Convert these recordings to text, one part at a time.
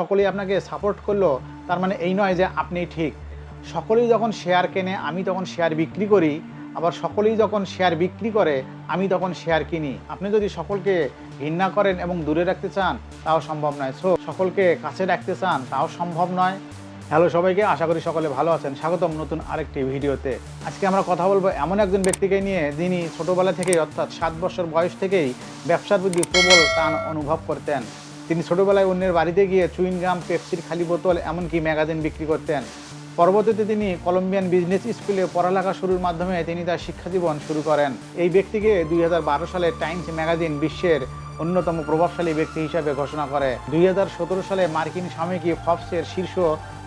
সকলেই আপনাকে সাপোর্ট করল, তার মানে এই নয় যে আপনি ঠিক। সকলেই যখন শেয়ার কেনে, আমি তখন শেয়ার বিক্রি করি, আবার সকলেই যখন শেয়ার বিক্রি করে, আমি তখন শেয়ার কিনি। আপনি যদি সকলকে ঘৃণা করেন এবং দূরে রাখতে চান, তাও সম্ভব নয়। সো সকলকে কাছে রাখতে চান, তাও সম্ভব নয়। হ্যালো সবাইকে, আশা করি সকলে ভালো আছেন। স্বাগতম নতুন আরেকটি ভিডিওতে। আজকে আমরা কথা বলব এমন একজন ব্যক্তিকে নিয়ে, যিনি ছোটবেলা থেকেই, অর্থাৎ সাত বছর বয়স থেকেই ব্যবসার প্রতি প্রবল টান অনুভব করতেন। তিনি ছোটবেলায় অন্যের বাড়িতে গিয়ে চুইনগাম পেপসির খালি বোতল, এমনকি ম্যাগাজিন বিক্রি করতেন। পরবর্তীতে তিনি কলম্বিয়ান বিজনেস স্কুলে পড়ালেখা শুরুর মাধ্যমে তিনি তার শিক্ষাজীবন শুরু করেন। এই ব্যক্তিকে দুই হাজার বারো সালে টাইমস ম্যাগাজিন বিশ্বের অন্যতম প্রভাবশালী ব্যক্তি হিসাবে ঘোষণা করে। দুই হাজার সতেরো সালে মার্কিন সাময়িকী ফবসের শীর্ষ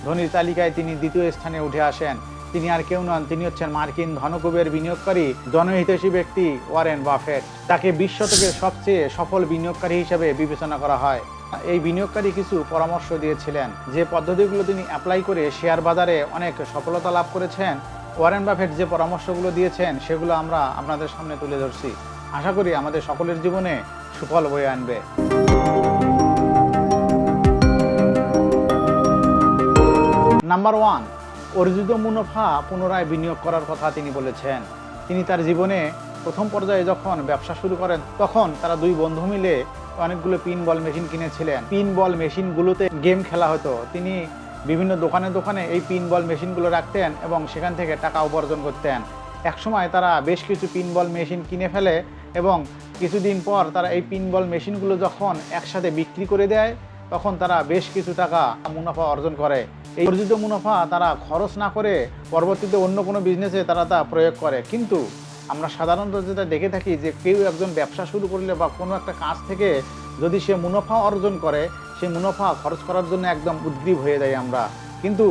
ধনীর তালিকায় তিনি দ্বিতীয় স্থানে উঠে আসেন। তিনি আর কেউ নন, তিনি হচ্ছেন মার্কিন ধনকুবের বিনিয়োগকারী, জনহিতৈষী ব্যক্তি ওয়ারেন বাফেট। তাকে বিশ শতকের সবচেয়ে সফল বিনিয়োগকারী হিসেবে বিবেচনা করা হয়। এই বিনিয়োগকারী কিছু পরামর্শ দিয়েছিলেন। যে পদ্ধতিগুলো তিনি অ্যাপ্লাই করে শেয়ার বাজারে অনেক সফলতা লাভ করেছেন, ওয়ারেন বাফেট যে পরামর্শগুলো দিয়েছেন, সেগুলো আমরা আপনাদের সামনে তুলে ধরছি। আশা করি আমাদের সকলের জীবনে সুফল বয়ে আনবে। নাম্বার ওয়ান অর্জিত মুনাফা পুনরায় বিনিয়োগ করার কথা তিনি বলেছেন। তিনি তার জীবনে প্রথম পর্যায়ে যখন ব্যবসা শুরু করেন, তখন তারা দুই বন্ধু মিলে অনেকগুলো পিন বল মেশিন কিনেছিলেন। পিন বল মেশিনগুলোতে গেম খেলা হতো। তিনি বিভিন্ন দোকানে দোকানে এই পিন বল মেশিনগুলো রাখতেন এবং সেখান থেকে টাকা উপার্জন করতেন। একসময় তারা বেশ কিছু পিন বল মেশিন কিনে ফেলে এবং কিছুদিন পর তারা এই পিন বল মেশিনগুলো যখন একসাথে বিক্রি করে দেয় তখন তারা বেশ কিছু টাকা মুনাফা অর্জন করে। এই অর্জিত মুনাফা তারা খরচ না করে পরবর্তীতে অন্য কোনো বিজনেসে তারা তা প্রয়োগ করে। কিন্তু আমরা সাধারণত যেটা দেখে থাকি যে কেউ একজন ব্যবসা শুরু করলে বা কোনো একটা কাজ থেকে যদি সে মুনাফা অর্জন করে সেই মুনাফা খরচ করার জন্য একদম উদ্গ্রীব হয়ে যায় আমরা। কিন্তু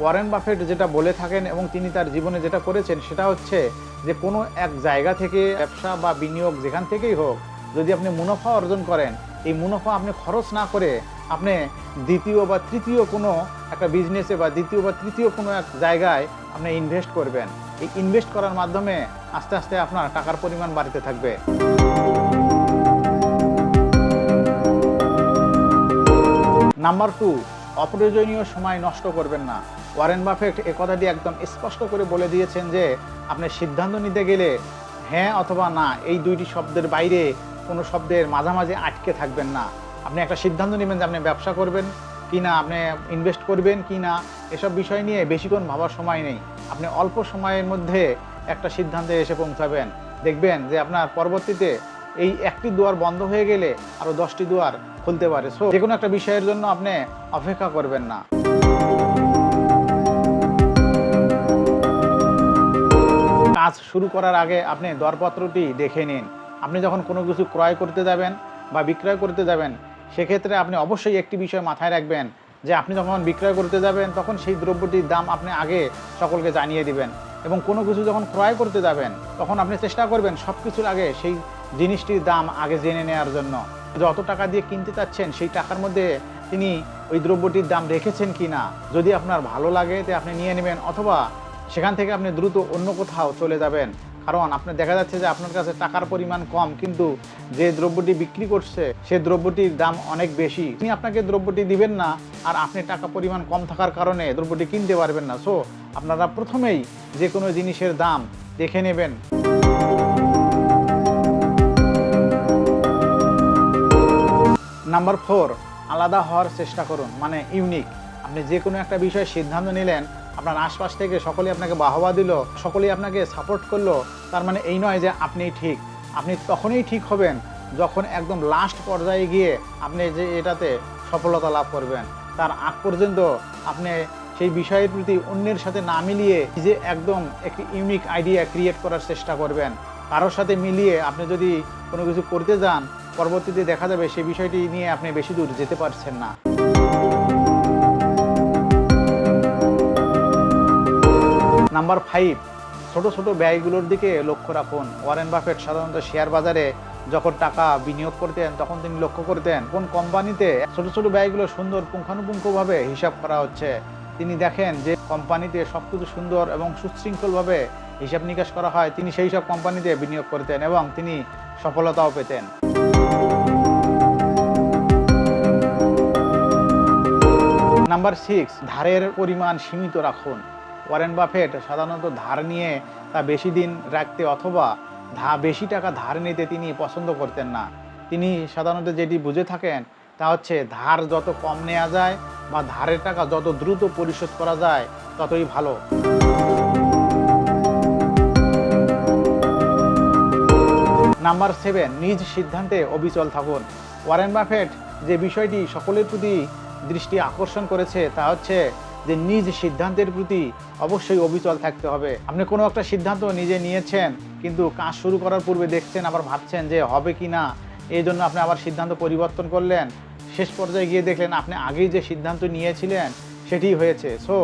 ওয়ারেন বাফেট যেটা বলে থাকেন এবং তিনি তার জীবনে যেটা করেছেন সেটা হচ্ছে যে কোনো এক জায়গা থেকে ব্যবসা বা বিনিয়োগ যেখান থেকেই হোক, যদি আপনি মুনাফা অর্জন করেন এই মুনাফা আপনি খরচ না করে আপনি দ্বিতীয় বা তৃতীয় কোনো একটা বিজনেসে বা দ্বিতীয় বা তৃতীয় কোনো এক জায়গায় আপনি ইনভেস্ট করবেন। এই ইনভেস্ট করার মাধ্যমে আস্তে আস্তে আপনার টাকার পরিমাণ বাড়তে থাকবে। নাম্বার টু অপ্রয়োজনীয় সময় নষ্ট করবেন না। ওয়ারেন বাফেট এ কথাটি একদম স্পষ্ট করে বলে দিয়েছেন যে, আপনি সিদ্ধান্ত নিতে গেলে হ্যাঁ অথবা না, এই দুইটি শব্দের বাইরে কোনো শব্দের মাঝামাঝি আটকে থাকবেন না। আপনি একটা সিদ্ধান্ত নেবেন যে আপনি ব্যবসা করবেন কি না, আপনি ইনভেস্ট করবেন কি না, এসব বিষয় নিয়ে বেশিক্ষণ ভাবার সময় নেই। আপনি অল্প সময়ের মধ্যে একটা সিদ্ধান্তে এসে পৌঁছাবেন। দেখবেন যে আপনার পরবর্তীতে এই একটি দুয়ার বন্ধ হয়ে গেলে আরও দশটি দুয়ার খুলতে পারে। সো যে কোনো একটা বিষয়ের জন্য আপনি অপেক্ষা করবেন না। কাজ শুরু করার আগে আপনি দরপত্রটি দেখে নিন। আপনি যখন কোনো কিছু ক্রয় করতে যাবেন বা বিক্রয় করতে যাবেন, সেক্ষেত্রে আপনি অবশ্যই একটি বিষয় মাথায় রাখবেন যে আপনি যখন বিক্রয় করতে যাবেন, তখন সেই দ্রব্যটির দাম আপনি আগে সকলকে জানিয়ে দিবেন এবং কোনো কিছু যখন ক্রয় করতে যাবেন, তখন আপনি চেষ্টা করবেন সব কিছুর আগে সেই জিনিসটির দাম আগে জেনে নেওয়ার জন্য। যত টাকা দিয়ে কিনতে চাচ্ছেন, সেই টাকার মধ্যে তিনি ওই দ্রব্যটির দাম রেখেছেন কি না যদি আপনার ভালো লাগে তে আপনি নিয়ে নেবেন অথবা সেখান থেকে আপনি দ্রুত অন্য কোথাও চলে যাবেন। কারণ আপনার দেখা যাচ্ছে যে আপনার কাছে টাকার পরিমাণ কম, কিন্তু যে দ্রব্যটি বিক্রি করছে, সে দ্রব্যটির দাম অনেক বেশি। তিনি আপনাকে দ্রব্যটি দিবেন না, আর আপনি টাকা পরিমাণ কম থাকার কারণে দ্রব্যটি কিনতে পারবেন না। সো আপনারা প্রথমেই যে কোনো জিনিসের দাম দেখে নেবেন। নাম্বার ফোর আলাদা হওয়ার চেষ্টা করুন মানে ইউনিক আপনি যে কোনো একটা বিষয়ে সিদ্ধান্ত নিলেন আপনার আশপাশ থেকে সকলেই আপনাকে বাহবা দিল, সকলেই আপনাকে সাপোর্ট করল। তার মানে এই নয় যে আপনি ঠিক। আপনি তখনই ঠিক হবেন যখন একদম লাস্ট পর্যায়ে গিয়ে আপনি যে এটাতে সফলতা লাভ করবেন। তার আগ পর্যন্ত আপনি সেই বিষয়ের প্রতি অন্যের সাথে না মিলিয়ে যে একদম একটি ইউনিক আইডিয়া ক্রিয়েট করার চেষ্টা করবেন। কারোর সাথে মিলিয়ে আপনি যদি কোনো কিছু করতে যান, পরবর্তীতে দেখা যাবে সেই বিষয়টি নিয়ে আপনি বেশি দূর যেতে পারছেন না। নাম্বার ফাইভ ছোট ছোট ব্যয়গুলোর দিকে লক্ষ্য রাখুন। ওয়ারেন বাফেট সাধারণত শেয়ার বাজারে যখন টাকা বিনিয়োগ করতেন, তখন তিনি লক্ষ্য করতেন কোন কোম্পানিতে ছোট ছোট ব্যয়গুলো সুন্দর পুঙ্খানুপুঙ্খভাবে হিসাব করা হচ্ছে। তিনি দেখেন যে কোম্পানিতে সব কিছু সুন্দর এবং সুশৃঙ্খলভাবে হিসাব নিকাশ করা হয়, তিনি সেই সব কোম্পানিতে বিনিয়োগ করতেন এবং তিনি সফলতাও পেতেন। নাম্বার সিক্স ধারের পরিমাণ সীমিত রাখুন। ওয়ারেন বাফেট সাধারণত ধার নিয়ে তা বেশি দিন রাখতে অথবা ধা বেশি টাকা ধার নিতে তিনি পছন্দ করতেন না। তিনি সাধারণত যেটি বুঝে থাকেন তা হচ্ছে ধার যত কম নেওয়া যায় বা ধারের টাকা যত দ্রুত পরিশোধ করা যায় ততই ভালো। নাম্বার সেভেন, নিজ সিদ্ধান্তে অবিচল থাকুন। ওয়ারেন বাফেট যে বিষয়টি সকলের প্রতি দৃষ্টি আকর্ষণ করেছে তা হচ্ছে যে নিজ সিদ্ধান্তের প্রতি অবশ্যই অবিচল থাকতে হবে। আপনি কোনো একটা সিদ্ধান্ত নিজে নিয়েছেন, কিন্তু কাজ শুরু করার পূর্বে দেখছেন, আবার ভাবছেন যে হবে কি না, এই জন্য আপনি আবার সিদ্ধান্ত পরিবর্তন করলেন। শেষ পর্যায়ে গিয়ে দেখলেন আপনি আগেই যে সিদ্ধান্ত নিয়েছিলেন সেটি হয়েছে। সো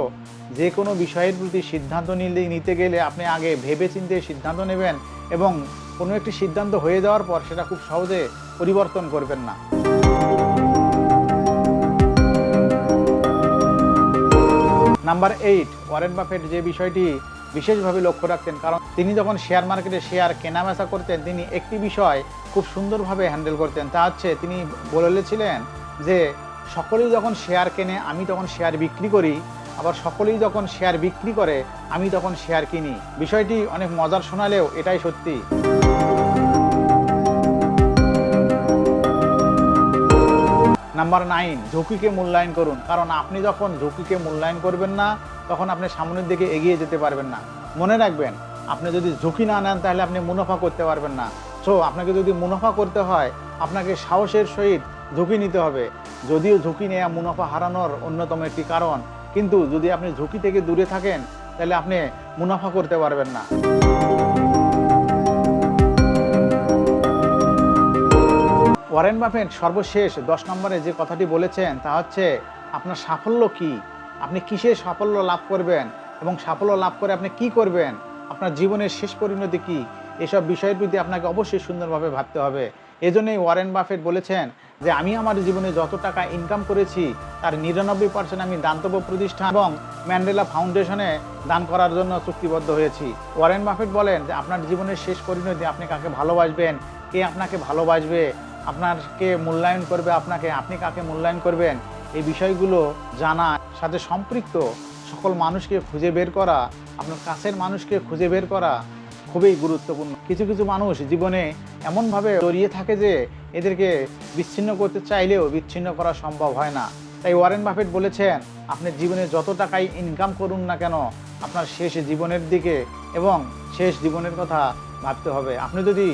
যে কোনো বিষয়ের প্রতি সিদ্ধান্ত নিলে, নিতে গেলে আপনি আগে ভেবে চিন্তে সিদ্ধান্ত নেবেন এবং কোনো একটি সিদ্ধান্ত হয়ে যাওয়ার পর সেটা খুব সহজে পরিবর্তন করবেন না। নাম্বার এইট ওয়ারেন বাফেট যে বিষয়টি বিশেষভাবে লক্ষ্য রাখতেন, কারণ তিনি যখন শেয়ার মার্কেটে শেয়ার কেনাবেচা করতেন, তিনি একটি বিষয় খুব সুন্দরভাবে হ্যান্ডেল করতেন, তা হচ্ছে তিনি বলেছিলেন যে সকলেই যখন শেয়ার কেনে, আমি তখন শেয়ার বিক্রি করি, আবার সকলেই যখন শেয়ার বিক্রি করে, আমি তখন শেয়ার কিনি। বিষয়টি অনেক মজার শোনালেও এটাই সত্যি। নাম্বার নাইন ঝুঁকিকে মূল্যায়ন করুন। কারণ আপনি যখন ঝুঁকিকে মূল্যায়ন করবেন না, তখন আপনি সামনের দিকে এগিয়ে যেতে পারবেন না। মনে রাখবেন, আপনি যদি ঝুঁকি না নেন, তাহলে আপনি মুনাফা করতে পারবেন না। সো আপনাকে যদি মুনাফা করতে হয়, আপনাকে সাহসের সহিত ঝুঁকি নিতে হবে। যদিও ঝুঁকি নেওয়া মুনাফা হারানোর অন্যতম একটি কারণ, কিন্তু যদি আপনি ঝুঁকি থেকে দূরে থাকেন, তাহলে আপনি মুনাফা করতে পারবেন না। ওয়ারেন বাফেট সর্বশেষ দশ নম্বরে যে কথাটি বলেছেন তা হচ্ছে, আপনার সাফল্য কি? আপনি কিসে সাফল্য লাভ করবেন? এবং সাফল্য লাভ করে আপনি কি করবেন? আপনার জীবনের শেষ পরিণতি কি? এসব বিষয়ের প্রতি আপনাকে অবশ্যই সুন্দরভাবে ভাবতে হবে। এজন্যই ওয়ারেন বাফেট বলেছেন যে, আমি আমার জীবনে যত টাকা ইনকাম করেছি, তার নিরানব্বই পার্সেন্ট আমি দান্তব্য প্রতিষ্ঠান এবং ম্যান্ডেলা ফাউন্ডেশনে দান করার জন্য চুক্তিবদ্ধ হয়েছি। ওয়ারেন বাফেট বলেন যে, আপনার জীবনের শেষ পরিণতি আপনি কাকে ভালোবাসবেন? কে আপনাকে ভালোবাসবে? আপনাকে মূল্যায়ন করবে, আপনাকে, আপনি কাকে মূল্যায়ন করবেন, এই বিষয়গুলো জানা সাথে সম্পৃক্ত সকল মানুষকে খুঁজে বের করা, আপনার কাছের মানুষকে খুঁজে বের করা খুবই গুরুত্বপূর্ণ। কিছু কিছু মানুষ জীবনে এমনভাবে জড়িয়ে থাকে যে এদেরকে বিচ্ছিন্ন করতে চাইলেও বিচ্ছিন্ন করা সম্ভব হয় না। তাই ওয়ারেন বাফেট বলেছেন, আপনি জীবনে যত টাকাই ইনকাম করুন না কেন, আপনার শেষ জীবনের দিকে এবং শেষ জীবনের কথা ভাবতে হবে। আপনি যদি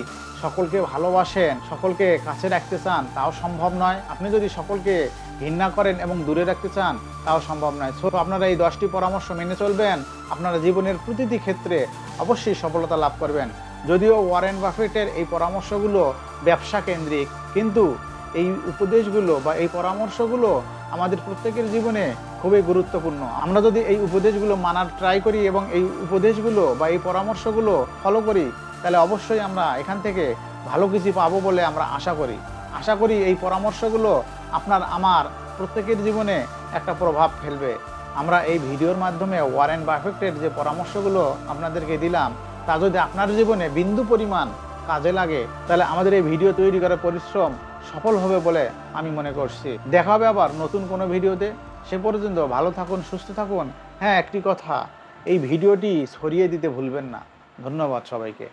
সকলকে ভালোবাসেন, সকলকে কাছে রাখতে চান, তাও সম্ভব নয়। আপনি যদি সকলকে ঘৃণা করেন এবং দূরে রাখতে চান, তাও সম্ভব নয়। সো আপনারা এই দশটি পরামর্শ মেনে চলবেন। আপনারা জীবনের প্রতিটি ক্ষেত্রে অবশ্যই সফলতা লাভ করবেন। যদিও ওয়ারেন বাফেটের এই পরামর্শগুলো ব্যবসা কেন্দ্রিক, কিন্তু এই উপদেশগুলো বা এই পরামর্শগুলো আমাদের প্রত্যেকের জীবনে খুবই গুরুত্বপূর্ণ। আমরা যদি এই উপদেশগুলো মানার ট্রাই করি এবং এই উপদেশগুলো বা এই পরামর্শগুলো ফলো করি তাহলে অবশ্যই আমরা এখান থেকে ভালো কিছু পাবো বলে আমরা আশা করি। আশা করি এই পরামর্শগুলো আপনার আমার প্রত্যেকের জীবনে একটা প্রভাব ফেলবে। আমরা এই ভিডিওর মাধ্যমে ওয়ারেন বাফেক্টের যে পরামর্শগুলো আপনাদেরকে দিলাম, তা যদি আপনার জীবনে বিন্দু পরিমাণ কাজে লাগে, তাহলে আমাদের এই ভিডিও তৈরি করার পরিশ্রম সফল হবে বলে আমি মনে করছি। দেখা হবে আবার নতুন কোনো ভিডিওতে। সে পর্যন্ত ভালো থাকুন, সুস্থ থাকুন। হ্যাঁ একটি কথা, এই ভিডিওটি ছড়িয়ে দিতে ভুলবেন না। ধন্যবাদ সবাইকে।